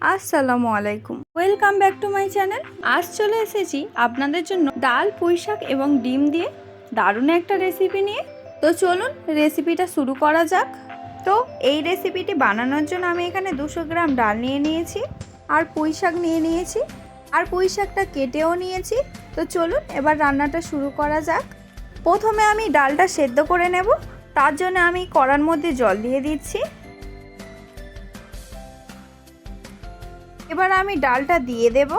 আসসালামু আলাইকুম। Welcome back to my channel আজ চলে এসেছি আপনাদের জন্য ডাল, পুঁই শাক এবং ডিম দিয়ে দারুণ একটা রেসিপি নিয়ে। তো চলুন রেসিপিটা শুরু করা যাক। তো এই রেসিপিটি বানানোর জন্য আমি এখানে দুশো গ্রাম ডাল নিয়ে নিয়েছি আর পুঁই শাক নিয়ে নিয়েছি আর পুঁই শাকটা কেটেও নিয়েছি। তো চলুন এবার রান্নাটা শুরু করা যাক। প্রথমে আমি ডালটা সেদ্ধ করে নেব। তার জন্য আমি কড়ার মধ্যে জল দিয়ে দিচ্ছি। এবার আমি ডালটা দিয়ে দেব।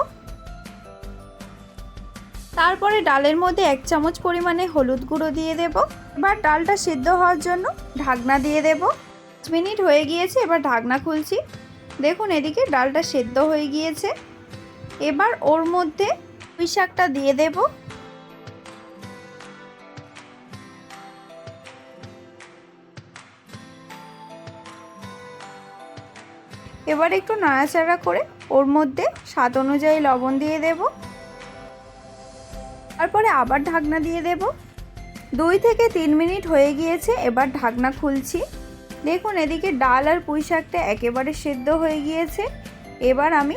তারপরে ডালের মধ্যে এক চামচ পরিমাণে হলুদ গুঁড়ো দিয়ে দেব। এবার ডালটা সিদ্ধ হওয়ার জন্য ঢাকনা দিয়ে দেব। মিনিট হয়ে গিয়েছে, এবার ঢাকনা খুলছি। দেখুন, এদিকে ডালটা সেদ্ধ হয়ে গিয়েছে। এবার ওর মধ্যে পুঁই শাকটা দিয়ে দেব। এবার একটু নাড়াচাড়া করে ওর মধ্যে স্বাদ অনুযায়ী লবণ দিয়ে দেব। তারপরে আবার ঢাকনা দিয়ে দেব। দুই থেকে তিন মিনিট হয়ে গিয়েছে, এবার ঢাকনা খুলছি। দেখুন, এদিকে ডাল আর পুঁই শাকটা একেবারে সেদ্ধ হয়ে গিয়েছে। এবার আমি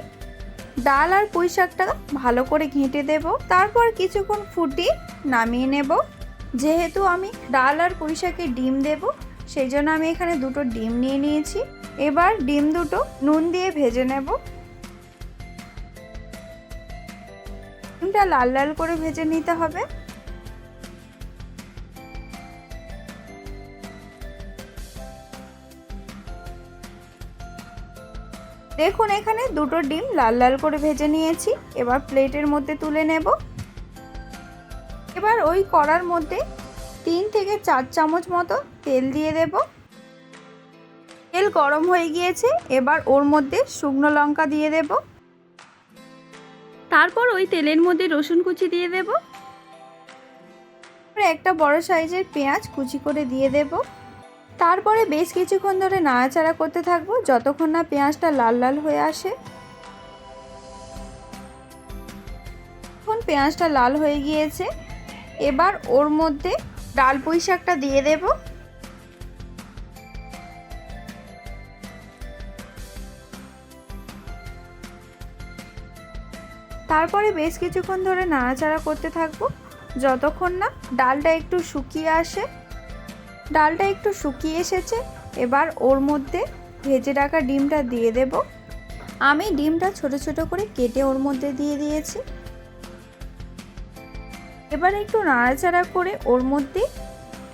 ডাল আর পুঁই শাকটা ভালো করে ঘেঁটে দেব। তারপর কিছুক্ষণ ফুটিয়ে নামিয়ে নেব। যেহেতু আমি ডাল আর পুঁই শাকে ডিম দেব, সেই জন্য আমি এখানে দুটো ডিম নিয়ে নিয়েছি। এবার ডিম দুটো নুন দিয়ে ভেজে নেব। ডিমটা লাল লাল করে ভেজে নিতে হবে। দেখুন, এখানে দুটো ডিম লাল লাল করে ভেজে নিয়েছি। এবার প্লেটের মধ্যে তুলে নেব। এবার ওই কড়ার মধ্যে তিন থেকে চার চামচ মতো তেল দিয়ে দেব। তেল গরম হয়ে গিয়েছে। এবার ওর মধ্যে শুকনো লঙ্কা দিয়ে দেব। তারপর ওই তেলের মধ্যে রসুন কুচি দিয়ে দেব। একটা বড় সাইজের পেঁয়াজ কুচি করে দিয়ে দেব। তারপরে বেশ কিছুক্ষণ ধরে নাড়াচাড়া করতে থাকব, যতক্ষণ না পেঁয়াজটা লাল লাল হয়ে আসে। এখন পেঁয়াজটা লাল হয়ে গিয়েছে, এবার ওর মধ্যে ডাল পুঁই শাকটা দিয়ে দেব। তারপরে বেশ কিছুক্ষণ ধরে নাড়াচাড়া করতে থাকব। যতক্ষণ না ডালটা একটু শুকিয়ে আসে। ডালটা একটু শুকিয়ে এসেছে, এবার ওর মধ্যে ভেজে রাখা ডিমটা দিয়ে দেব। আমি ডিমটা ছোট ছোট করে কেটে ওর মধ্যে দিয়ে দিয়েছি। এবার একটু নাড়াচাড়া করে ওর মধ্যে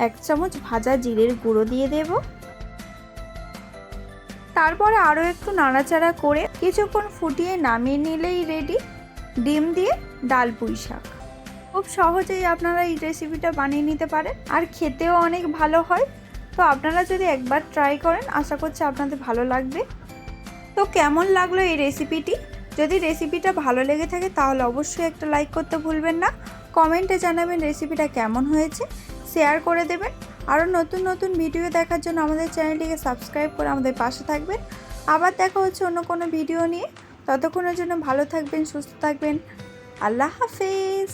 এক চামচ ভাজা জিরের গুঁড়ো দিয়ে দেব। তারপরে আরও একটু নাড়াচাড়া করে কিছুক্ষণ ফুটিয়ে নামিয়ে নিলেই রেডি ডিম দিয়ে ডাল পুঁই শাক। খুব সহজেই আপনারা এই রেসিপিটা বানিয়ে নিতে পারেন। আর খেতেও অনেক ভালো হয়। তো আপনারা যদি একবার ট্রাই করেন, আশা করছি আপনাদের ভালো লাগবে। তো কেমন লাগল এই রেসিপিটি যদি রেসিপিটা ভালো লেগে থাকে, তাহলে অবশ্যই একটা লাইক করতে ভুলবেন না। কমেন্টে জানাবেন রেসিপিটা কেমন হয়েছে। শেয়ার করে দেবেন। আরও নতুন নতুন ভিডিও দেখার জন্য আমাদের চ্যানেলটিকে সাবস্ক্রাইব করে আমাদের পাশে থাকবেন। আবার দেখা হচ্ছে অন্য কোনো ভিডিও নিয়ে। ততক্ষণের জন্য ভালো থাকবেন সুস্থ থাকবেন। আল্লাহ হাফেজ।